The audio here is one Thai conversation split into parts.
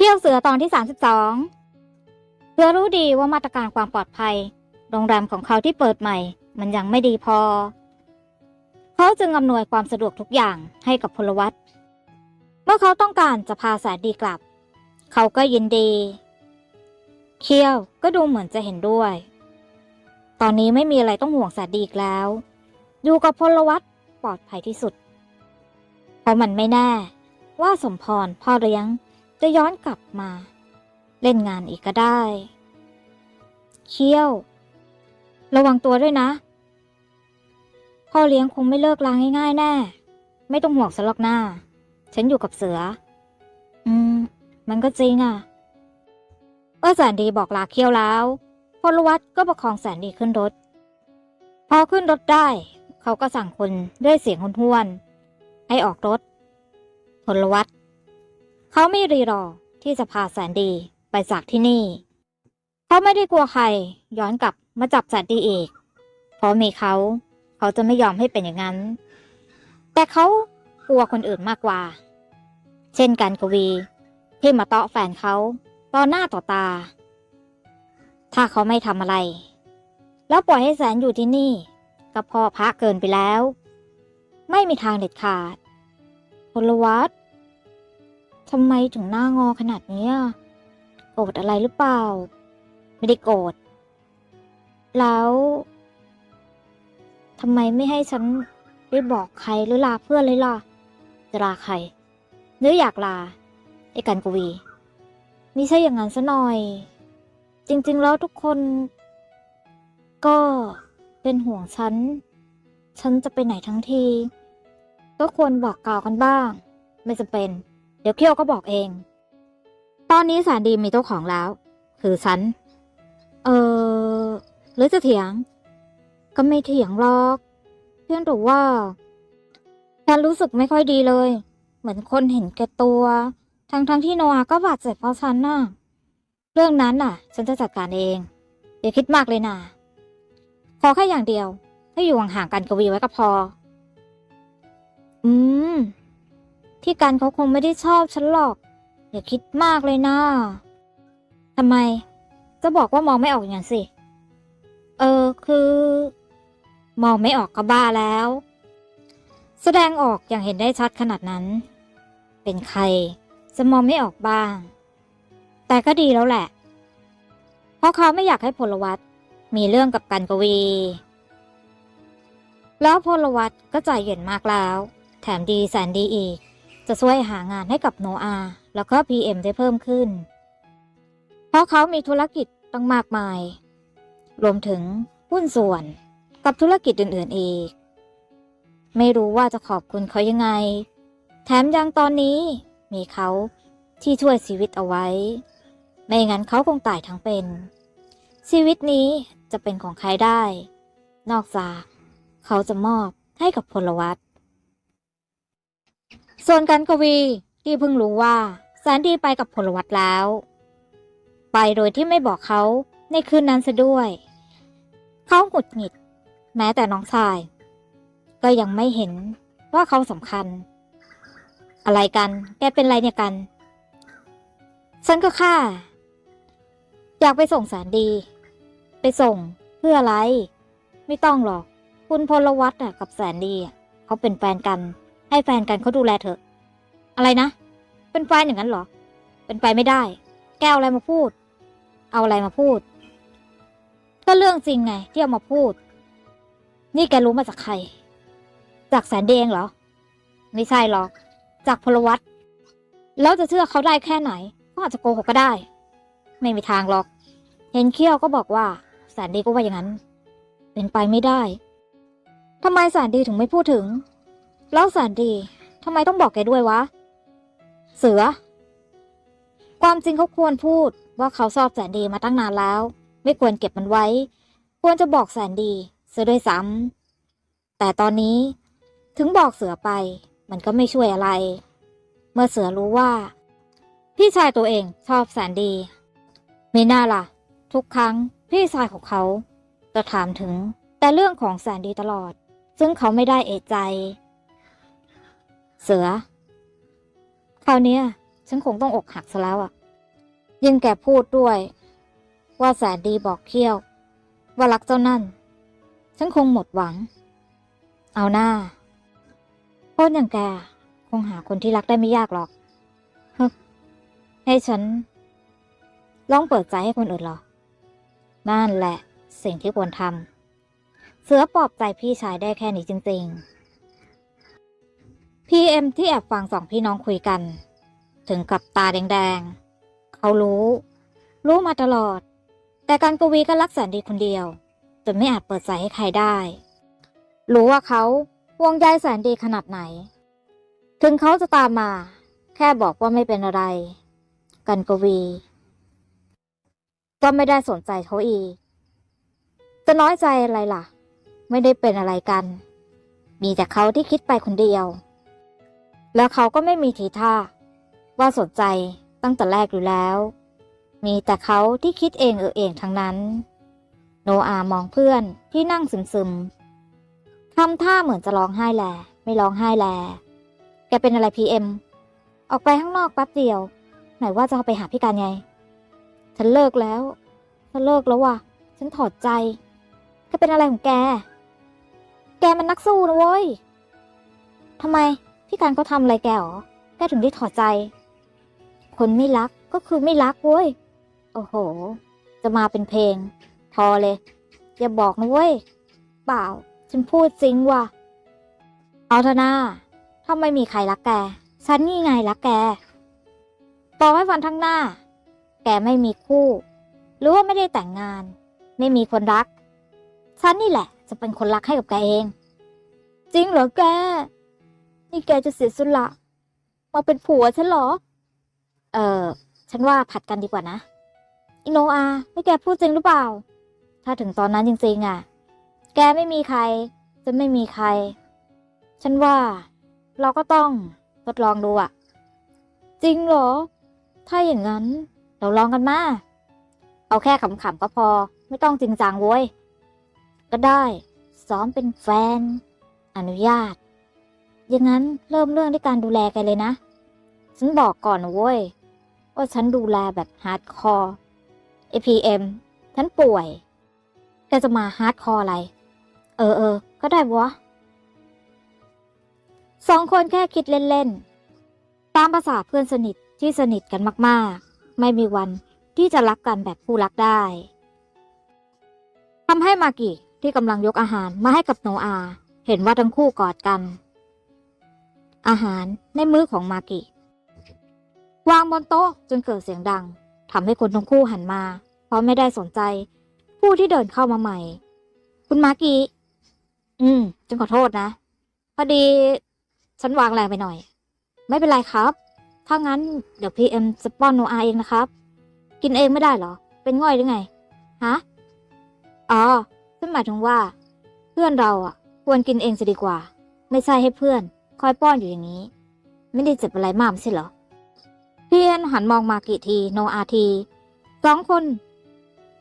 เที่ยวเสือตอนที่ 32 เสือรู้ดีว่ามาตรการความปลอดภัย โรงแรมของเขาที่เปิดใหม่ มันยังไม่ดีพอ เขาจึงอำนวยความสะดวกทุกอย่างให้กับพลวัตเมื่อเขาต้องการจะพาแสนดีกลับ เขาก็ยินดี เคียวก็ดูเหมือนจะเห็นด้วย ตอนนี้ไม่มีอะไรต้องห่วงแสนดีอีกแล้ว อยู่กับพลวัตปลอดภัยที่สุด เพราะมันไม่แน่ ว่าสมพรพ่อเลี้ยง จะย้อนกลับมา เล่นงานอีกก็ได้ เคี้ยว ระวังตัวด้วยนะ พ่อเลี้ยงคงไม่เลิกลางง่ายๆแน่ ไม่ต้องห่วงสลอกหน้า ฉันอยู่กับเสือ อืม มันก็จริงอะเมื่อแสนดีบอกลาเคี้ยวแล้วพลวัตก็ประคองแสนดีขึ้นรถ พอขึ้นรถได้ เขาก็สั่งคนด้วยเสียงห้วนๆให้ออกรถพลวัต เขาไม่รีรอที่จะพาแสนดีไปจากที่นี่ เขาไม่ได้กลัวใครย้อนกลับมาจับแสนดีอีก เพราะมีเขาเขาจะไม่ยอมให้เป็นอย่างนั้น แต่เขากลัวคนอื่นมากกว่า เช่นกันกวี ที่มาเตาะแฟนเขาต่อหน้าต่อตา ถ้าเขาไม่ทำอะไร แล้วปล่อยให้แสนอยู่ที่นี่ก็พอพระเกินไปแล้ว ไม่มีทางเด็ดขาดพลวัต ทำไมถึงหน้างอขนาดนี้ โกรธอะไรหรือเปล่า ไม่ได้โกรธ แล้วทำไมไม่ให้ฉันได้บอกใครหรือลาเพื่อนเลยล่ะ จะลาใคร หรืออยากลาไอ้กันกวี ไม่ใช่อย่างนั้นซะหน่อย จริงๆแล้วทุกคน ก็เป็นห่วงฉัน ฉันจะไปไหนทั้งที ก็ควรบอกกล่าวกันบ้าง ไม่จำเป็น เดี๋ยวเคียวก็บอกเอง ตอนนี้แสนดีมีเจ้าของแล้ว คือฉัน เออ หรือจะเถียง ก็ไม่เถียงหรอก เพียงแต่ว่า ฉันรู้สึกไม่ค่อยดีเลย เหมือนคนเห็นแก่ตัว ทั้งทั้งๆที่โนอาก็บาดเจ็บเพราะฉันน่ะ เรื่องนั้นน่ะ ฉันจะจัดการเอง อย่าคิดมากเลยนะขอแค่อย่างเดียว ให้อยู่ห่างๆกันกวีไว้ก็พอ อืม พี่กันเขาคงไม่ได้ชอบฉันหรอก อย่าคิดมากเลยนะทำไมจะบอกว่ามองไม่ออกอย่างนั้นสิ เออคือ มองไม่ออกก็บ้าแล้ว แสดงออกอย่างเห็นได้ชัดขนาดนั้น เป็นใครจะมองไม่ออกบ้าง แต่ก็ดีแล้วแหละ เพราะเขาไม่อยากให้พลวัตมีเรื่องกับกันกวี แล้วพลวัตก็ใจเย็นมากแล้ว แถมดีแสนดีอีก จะช่วยหางานให้กับโนอาแล้วก็ PM ได้เพิ่มขึ้น เพราะเขามีธุรกิจตั้งมากมาย รวมถึงหุ้นส่วนกับธุรกิจอื่นๆอีก ไม่รู้ว่าจะขอบคุณเขายังไง แถมยังตอนนี้มีเขาที่ช่วยชีวิตเอาไว้ ไม่งั้นเขาคงตายทั้งเป็น ชีวิตนี้จะเป็นของใครได้ นอกจากเขาจะมอบให้กับพลวัต ส่วนกันกวีที่เพิ่งรู้ว่าแสนดีไปกับพลวัตแล้ว ไปโดยที่ไม่บอกเขาในคืนนั้นซะด้วย เขาหงุดหงิด แม้แต่น้องชาย ก็ยังไม่เห็นว่าเขาสำคัญ อะไรกัน แกเป็นไรเนี่ยกัน ฉันก็ค่าอยากไปส่งแสนดี ไปส่งเพื่ออะไร ไม่ต้องหรอก คุณพลวัตอะกับแสนดีอะเขาเป็นแฟนกัน ให้แฟนกันเขาดูแลเถอะอะไรนะ เป็นแฟนอย่างนั้นเหรอ เป็นไปไม่ได้ แกเอาอะไรมาพูด เอาอะไรมาพูด ก็เรื่องจริงไงที่เอามาพูด นี่แกรู้มาจากใคร จากแสนดีเองเหรอ ไม่ใช่หรอก จากพลวัตแล้วจะเชื่อเขาได้แค่ไหน ก็อาจจะโกหกก็ได้ ไม่มีทางหรอก เห็นเขี้ยวก็บอกว่าแสนดีก็ว่าอย่างนั้น เป็นไปไม่ได้ทำไมแสนดีถึงไม่พูดถึง แล้วแสนดีทำไมต้องบอกแกด้วยวะ เสือ ความจริงเขาควรพูดว่าเขาชอบแสนดีมาตั้งนานแล้ว ไม่ควรเก็บมันไว้ ควรจะบอกแสนดีเสือด้วยซ้ำแต่ตอนนี้ถึงบอกเสือไปมันก็ไม่ช่วยอะไร เมื่อเสือรู้ว่า พี่ชายตัวเองชอบแสนดี ไม่น่าล่ะ ทุกครั้งพี่ชายของเขาจะถามถึงแต่เรื่องของแสนดีตลอด ซึ่งเขาไม่ได้เอะใจ เสือ คราวนี้ฉันคงต้องอกหักซะแล้วอะ ยิ่งแกพูดด้วย ว่าแสนดีบอกเขี้ยว ว่ารักเจ้านั่น ฉันคงหมดหวัง เอาหน้าคนอย่างแกคงหาคนที่รักได้ไม่ยากหรอกฮึให้ฉันลองเปิดใจให้คนอื่นหรอ นั่นแหละ สิ่งที่ควรทำ เสือปลอบใจพี่ชายได้แค่นี้จริง ๆ พีเอ็มที่แอบฟังสองพี่น้องคุยกัน ถึงกับตาแดงๆ เขารู้ รู้มาตลอด แต่การกวีก็รักแสนดีคนเดียว จนไม่อาจเปิดใจให้ใครได้ รู้ว่าเขาวงใยแสนดีขนาดไหน ถึงเขาจะตามมา แค่บอกว่าไม่เป็นอะไร กันกวี ก็ไม่ได้สนใจเขาอีก จะน้อยใจอะไรล่ะ ไม่ได้เป็นอะไรกัน มีแต่เขาที่คิดไปคนเดียว แล้วเขาก็ไม่มีทีท่า ว่าสนใจตั้งแต่แรกอยู่แล้ว มีแต่เขาที่คิดเองเออเองทั้งนั้น โนอามองเพื่อนที่นั่งซึมๆทำท่าเหมือนจะร้องไห้แล ไม่ร้องไห้แล แกเป็นอะไรพีเอ็ม ออกไปข้างนอกแป๊บเดียว ไหนว่าจะเอาไปหาพี่การไง ฉันเลิกแล้ว ฉันเลิกแล้วว่ะ ฉันถอดใจ แกเป็นอะไรของแก แกมันนักสู้นะเว้ยทำไม พี่การเขาทำอะไรแกหรอ แกถึงได้ถอดใจ คนไม่รักก็คือไม่รักเว้ย โอ้โห จะมาเป็นเพลงพอเลย อย่าบอกนะเว้ย เปล่า ฉันพูดจริงว่ะ เอาเถอะนาถ้าไม่มีใครรักแก ฉันนี่ไงรักแก ต่อให้วันทั้งหน้า แกไม่มีคู่ หรือว่าไม่ได้แต่งงาน ไม่มีคนรัก ฉันนี่แหละ จะเป็นคนรักให้กับแกเอง จริงเหรอแก นี่แกจะเสียสละมาเป็นผัวฉันเหรอ เออฉันว่าผัดกันดีกว่านะอิโนอาไม่แกพูดจริงหรือเปล่า ถ้าถึงตอนนั้นจริงๆอะ แกไม่มีใคร จะไม่มีใคร ฉันว่า เราก็ต้องทดลองดูอะ จริงเหรอ ถ้าอย่างนั้น เราลองกันมาเอาแค่ขำๆก็พอ ไม่ต้องจริงจังเว้ย ก็ได้ ซ้อมเป็นแฟน อนุญาต อย่างนั้นเริ่มเรื่องด้วยการดูแลกันเลยนะ ฉันบอกก่อนเว้ย ว่าฉันดูแลแบบฮาร์ดคอร์ APM ฉันป่วยแกจะมาฮาร์ดคอร์อะไร เออเออ ก็ได้วะ สองคนแค่คิดเล่น ๆ ตามภาษาเพื่อนสนิทที่สนิทกันมาก ๆ ไม่มีวันที่จะรักกันแบบคู่รักได้ทำให้มากิที่กำลังยกอาหารมาให้กับโนอา เห็นว่าทั้งคู่กอดกัน อาหารในมือของมากิ วางบนโต๊ะจนเกิดเสียงดังทำให้คนทั้งคู่หันมา เพราะไม่ได้สนใจ ผู้ที่เดินเข้ามาใหม่ คุณมากิอืมฉันขอโทษนะ พอดี ฉันวางแรงไปหน่อย ไม่เป็นไรครับ ถ้างั้นเดี๋ยวพีเอ็มจะป้อนโนอาเองนะครับ กินเองไม่ได้เหรอ เป็นง่อยหรือไง ฮะ อ๋อฉันหมายถึงว่า เพื่อนเราอะ ควรกินเองจะดีกว่า ไม่ใช่ให้เพื่อน คอยป้อนอยู่อย่างนี้ ไม่ได้เจ็บอะไรมากใช่เหรอ พี่เอ็นหันมองมากี่ที โนอาทีสองคน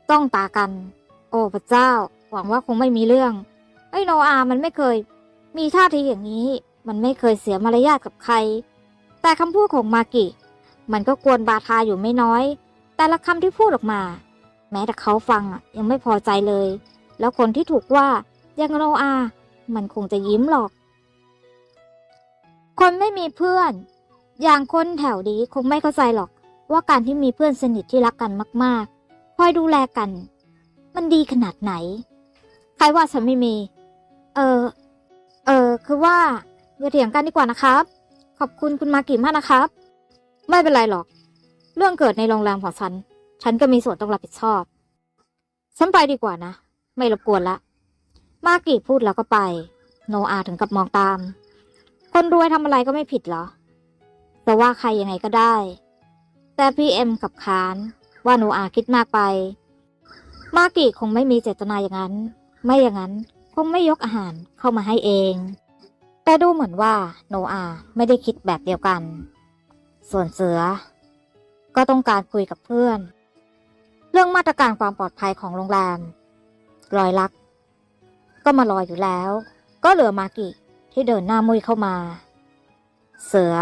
ต้องตากัน โอ้พระเจ้า หวังว่าคงไม่มีเรื่อง ไอ้โนอามันไม่เคย มีท่าทีอย่างนี้ มันไม่เคยเสียมารยาทกับใคร แต่คำพูดของมากิมันก็กวนบาทาอยู่ไม่น้อย แต่ละคำที่พูดออกมา แม้แต่เขาฟังอะยังไม่พอใจเลย แล้วคนที่ถูกว่ายังโนอา มันคงจะยิ้มหรอก คนไม่มีเพื่อน อย่างคนแถวนี้คงไม่เข้าใจหรอก ว่าการที่มีเพื่อนสนิทที่รักกันมากๆ คอยดูแลกัน มันดีขนาดไหน ใครว่าฉันไม่มี เออ เออ คือว่าอย่าเถียงกันดีกว่านะครับ ขอบคุณคุณมากิมากนะครับ ไม่เป็นไรหรอก เรื่องเกิดในโรงแรมของฉัน ฉันก็มีส่วนต้องรับผิดชอบ ฉันไปดีกว่านะ ไม่รบกวนละ มากิพูดแล้วก็ไป โนอาถึงกับมองตาม คนรวยทำอะไรก็ไม่ผิดเหรอแต่ว่าใครยังไงก็ได้ แต่พี่เอ็มกับคานว่าโนอาคิดมากไป มากิคงไม่มีเจตนาอย่างนั้น ไม่อย่างนั้นคงไม่ยกอาหารเข้ามาให้เอง แต่ดูเหมือนว่าโนอาไม่ได้คิดแบบเดียวกัน ส่วนเสือ ก็ต้องการคุยกับเพื่อน เรื่องมาตรการความปลอดภัยของโรงแรมรอยลัก ก็มารออยู่แล้ว ก็เหลือมากิ ที่เดินหน้ามุยเข้ามา เสือ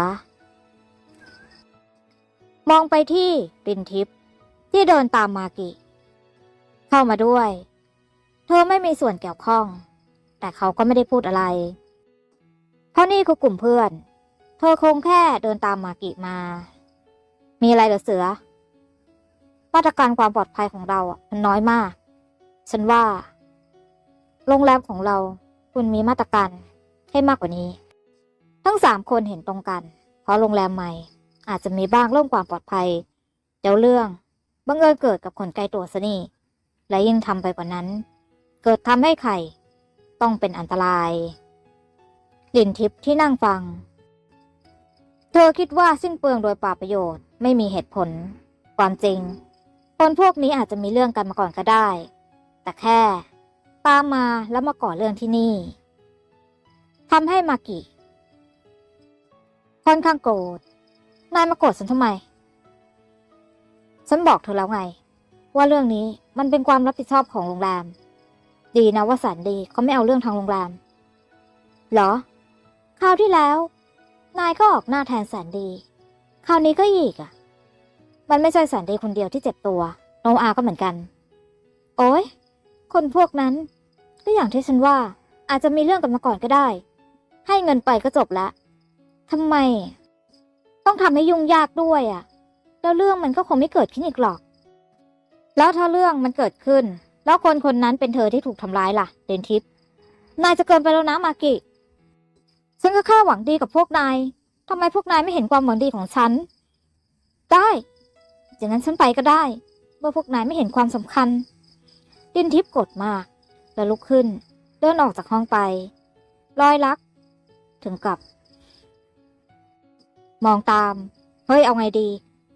มองไปที่ปินทิพย์ที่เดินตามมากิ เข้ามาด้วย เธอไม่มีส่วนเกี่ยวข้อง แต่เขาก็ไม่ได้พูดอะไร เพราะนี่คือกลุ่มเพื่อน เธอคงแค่เดินตามมากิมา มีอะไรเหรอเสือมาตรการความปลอดภัยของเราอะมันน้อยมาก ฉันว่า โรงแรมของเราคุณมีมาตรการ ให้มากกว่านี้ ทั้งสามคนเห็นตรงกัน เพราะโรงแรมใหม่ อาจจะมีบ้างเรื่องความปลอดภัยเดี๋ยวเรื่องบังเอิญเกิดกับคนใกล้ตัวซะนี่ และยิ่งทำไปกว่านั้น เกิดทำให้ใครต้องเป็นอันตราย ลินทิพย์ที่นั่งฟัง เธอคิดว่าสิ้นเปลืองโดยป่าประโยชน์ไม่มีเหตุผล ความจริง คนพวกนี้อาจจะมีเรื่องกันมาก่อนก็ได้ แต่แค่ ตามมาแล้วมาก่อเรื่องที่นี่ ทำให้มากิค่อนข้างโกรธ นายมาโกรธฉันทำไม ฉันบอกเธอแล้วไง ว่าเรื่องนี้มันเป็นความรับผิดชอบของโรงแรม ดีนะว่าสันดีเขาไม่เอาเรื่องทางโรงแรม เหรอ คราวที่แล้ว นายก็ออกหน้าแทนแสนดี คราวนี้ก็อีกอะ มันไม่ใช่แสนดีคนเดียวที่เจ็บตัว โนอาก็เหมือนกัน โอ้ยคนพวกนั้น ก็อย่างที่ฉันว่าอาจจะมีเรื่องกันมาก่อนก็ได้ ให้เงินไปก็จบละทำไม ต้องทำให้ยุ่งยากด้วยอะ แล้วเรื่องมันก็คงไม่เกิดขึ้นอีกหรอก แล้วถ้าเรื่องมันเกิดขึ้น แล้วคนคนนั้นเป็นเธอที่ถูกทำร้ายล่ะ เดนทิพย์นายจะเกินไปแล้วนะมากิฉันก็แค่หวังดีกับพวกนายทำไมพวกนายไม่เห็นความหวังดีของฉัน ได้อย่างนั้นฉันไปก็ได้ เมื่อพวกนายไม่เห็นความสำคัญ ดินทิพย์กดมาก แล้วลุกขึ้น เดินออกจากห้องไป รอยลัก ถึงกับ มองตาม เฮ้ยเอาไงดี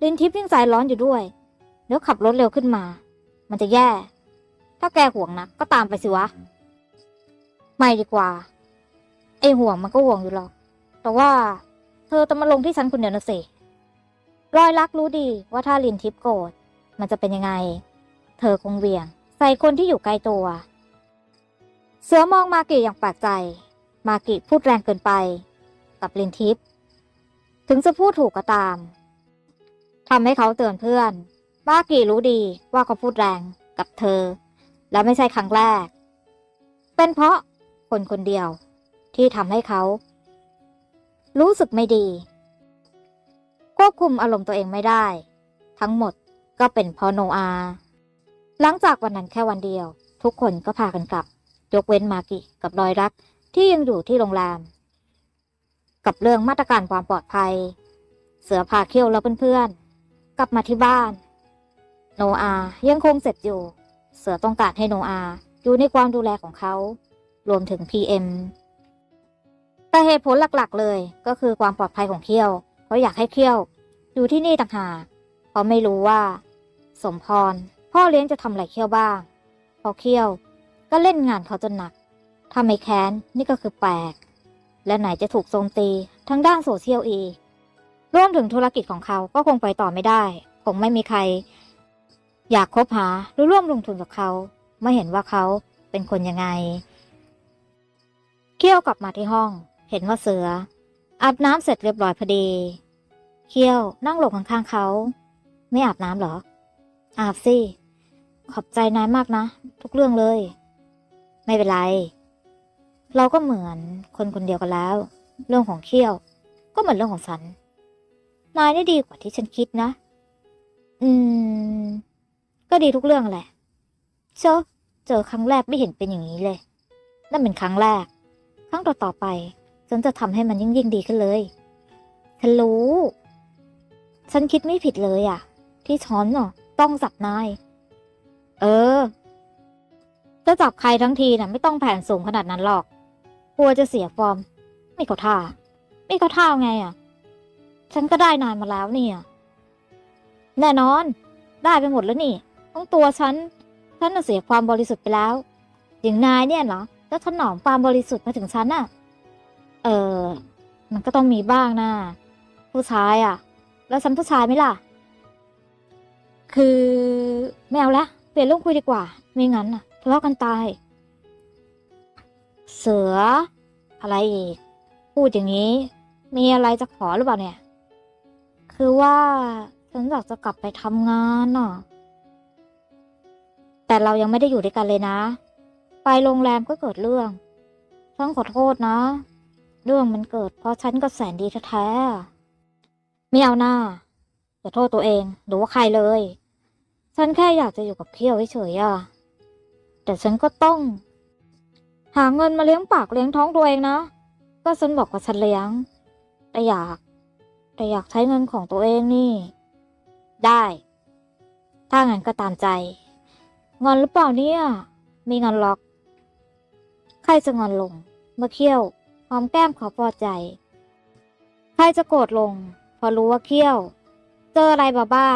ดินทิพย์ยิ่งใจร้อนอยู่ด้วยเดี๋ยวขับรถเร็วขึ้นมา มันจะแย่ ถ้าแกห่วงนะก็ตามไปสิวะ ไม่ดีกว่า ไอห่วงมันก็ห่วงอยู่หรอก แต่ว่า เธอจะมาลงที่ฉันคนเดียวนะสิรอยลักรู้ดีว่าถ้าลินทิพย์โกรธมันจะเป็นยังไง เธอคงเวียง ใส่คนที่อยู่ใกล้ตัว เสือมองมาเกิอย่างแปลกใจ มากิพูดแรงเกินไป กับลินทิพย์ถึงจะพูดถูกก็ตามทำให้เขาเตือนเพื่อน มากิรู้ดีว่าเขาพูดแรงกับเธอ และไม่ใช่ครั้งแรก เป็นเพราะคนคนเดียวที่ทำให้เขา รู้สึกไม่ดี ควบคุมอารมณ์ตัวเองไม่ได้ ทั้งหมดก็เป็นเพราะโนอา หลังจากวันนั้นแค่วันเดียว ทุกคนก็พากันกลับ ยกเว้นมากิกับรอยรัก ที่ยังอยู่ที่โรงแรม กับเรื่องมาตรการความปลอดภัย เสือพาเขี้ยวและเพื่อนๆ กลับมาที่บ้าน โนอายังคงเสร็จอยู่ เสือต้องการให้โนอาอยู่ในความดูแลของเขา รวมถึง PM แต่เหตุผลหลักๆ เลยก็คือความปลอดภัยของเขี้ยวเขาอยากให้เขี้ยวอยู่ที่นี่ต่างหากเพราะไม่รู้ว่า สมพร พ่อเลี้ยงจะทำอะไรเขี้ยวบ้างพอเขี้ยวก็เล่นงานเขาจนหนัก ถ้าไม่แค้นนี่ก็คือแปลก และไหนจะถูกโจมตีทั้งด้านโซเชียลอีรวมถึงธุรกิจของเขาก็คงไปต่อไม่ได้ คงไม่มีใคร อยากคบหาหรือร่วมลงทุนกับเขาไม่เห็นว่าเขาเป็นคนยังไงเขี้ยวกลับมาที่ห้อง เห็นว่าเสือ อาบน้ำเสร็จเรียบร้อยพอดีเขี้ยวนั่งลงข้างๆเขา ไม่อาบน้ำหรอ อาบสิ ขอบใจนายมากนะ ทุกเรื่องเลย ไม่เป็นไร เราก็เหมือนคนคนเดียวกันแล้ว เรื่องของเขี้ยว ก็เหมือนเรื่องของฉัน นายได้ดีกว่าที่ฉันคิดนะ อืม ก็ดีทุกเรื่องแหละ เชอเจอครั้งแรกไม่เห็นเป็นอย่างนี้เลย นั่นเป็นครั้งแรก ครั้งต่อต่อๆไป ฉันจะทำให้มันยิ่งยิ่งดีขึ้นเลย ฉันรู้ ฉันคิดไม่ผิดเลยอะที่ช้อนเนาะต้องจับนาย เออ จะจับใครทั้งทีน่ะ ไม่ต้องแผนสูงขนาดนั้นหรอก กลัวจะเสียฟอร์ม ไม่เขาท่า ไม่เขาท่าไงอะ ฉันก็ได้นายมาแล้วเนี่ย แน่นอน ได้ไปหมดแล้วนี่ต้องตัวฉัน ฉันน่ะเสียความบริสุทธิ์ไปแล้วอย่างนายเนี่ยเหรอแล้วถนอมความบริสุทธิ์มาถึงฉันน่ะ เออ มันก็ต้องมีบ้างนะผู้ชายอะ แล้วฉันผู้ชายไหมล่ะ คือไม่เอาละเปลี่ยนเรื่องคุยดีกว่า ไม่งั้นน่ะทะเลาะกันตาย เสือ อะไรอีก พูดอย่างนี้ มีอะไรจะขอหรือเปล่าเนี่ย คือว่าฉันอยากจะกลับไปทำงานน่ะ แต่เรายังไม่ได้อยู่ด้วยกันเลยนะ ไปโรงแรมก็เกิดเรื่องฉันขอโทษนะ เรื่องมันเกิดเพราะฉันกับแสนดีแท้ๆไม่เอาหน้าอย่าโทษตัวเองหรือว่าใครเลย ฉันแค่อยากจะอยู่กับเคียวเฉยๆอะแต่ฉันก็ต้อง หาเงินมาเลี้ยงปากเลี้ยงท้องตัวเองนะ ก็ฉันบอกว่าฉันเลี้ยง แต่อยาก แต่อยากใช้เงินของตัวเองนี่ ได้ ถ้างั้นก็ตามใจ งอนหรือเปล่าเนี่ย มีงอนล็อก ใครจะงอนลง เมื่อเคี้ยว หอมแก้มขาพอใจ ใครจะโกรธลง พอรู้ว่าเคี้ยว เจออะไรบ้าบ้า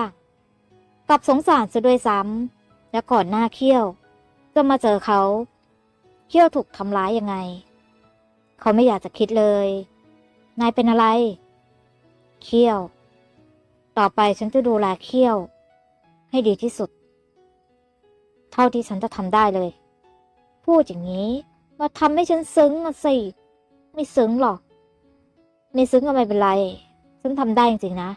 กลับสงสารซะด้วยซ้ำและก่อนหน้าเคี้ยว จะมาเจอเขา เคี้ยวถูกทำร้ายยังไง เขาไม่อยากจะคิดเลย นายเป็นอะไรเคี้ยว ต่อไปฉันจะดูแลเคี้ยว ให้ดีที่สุด เท่าที่ฉันจะทำได้เลย พูดอย่างนี้ มาทำให้ฉันซึ้งอะสิ ไม่ซึ้งหรอก ไม่ซึ้งก็ไม่เป็นไร ฉันทำได้จริงๆนะ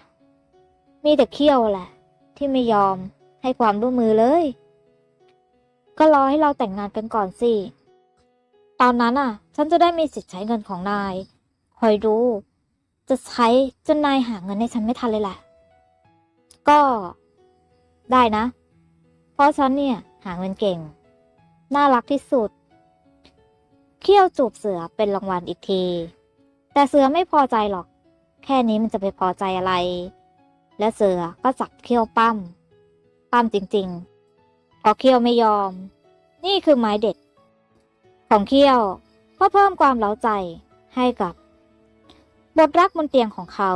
มีแต่เคี้ยวแหละ ที่ไม่ยอมให้ความร่วมมือเลย ก็รอให้เราแต่งงานกันก่อนสิ ตอนนั้นอะ ฉันจะได้มีสิทธิ์ใช้เงินของนาย คอยดู จะใช้จนนายหาเงินให้ฉันไม่ทันเลยแหละ ก็ได้นะ เพราะฉันเนี่ย หาเงินเก่ง น่ารักที่สุด เขี้ยวจูบเสือเป็นรางวัลอีกที แต่เสือไม่พอใจหรอก แค่นี้มันจะไปพอใจอะไร และเสือก็จับเขี้ยวปั้ม ปั้มจริง ๆ พอเขี้ยวไม่ยอม นี่คือไม้เด็ด ของเขี้ยวเพื่อเพิ่มความเล้าใจให้กับบทรักบนเตียงของเขา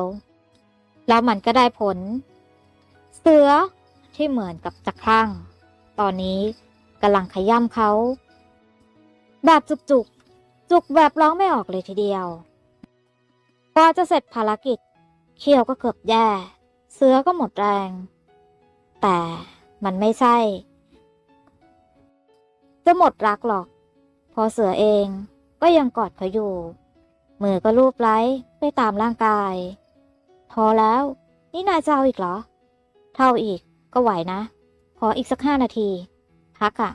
แล้วมันก็ได้ผล เสือที่เหมือนกับจะคลั่ง ตอนนี้กำลังขย้ำเขา แบบจุกจุกๆจุกแบบร้องไม่ออกเลยทีเดียวกว่าจะเสร็จภารกิจ เขี้ยวก็เกือบแย่ เสือก็หมดแรง แต่มันไม่ใช่ จะหมดรักหรอก พอเสือเองก็ยังกอดเขาอยู่ มือก็ลูบไล้ไปตามร่างกาย พอแล้ว นี่นายจะเอาอีกเหรอ เท่าอีกก็ไหวนะ ขออีกสักห้านาที พักอะ่ะ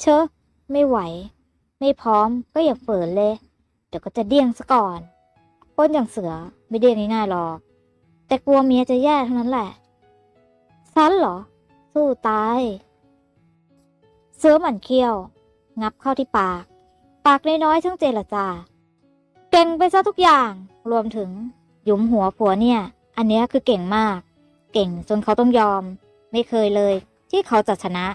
เชอะไม่ไหว ไม่พร้อมก็อย่าเฝืนเลย เดี๋ยวก็จะเดี้ยงซะก่อนป้นอย่างเสือไม่เดี้ยงง่ายๆหรอก แต่กลัวเมียจะแย่เท่านั้นแหละซันเหรอ สู้ตาย เสือหมันเคี้ยว งับเข้าที่ปาก ปากน้อยๆช่งเจรจา เก่งไปซะทุกอย่าง รวมถึง หยุมหัวผัวเนี่ย อันเนี้ยคือเก่งมาก เก่งจนเขาต้องยอม ไม่เคยเลย ที่เขาจะชนะ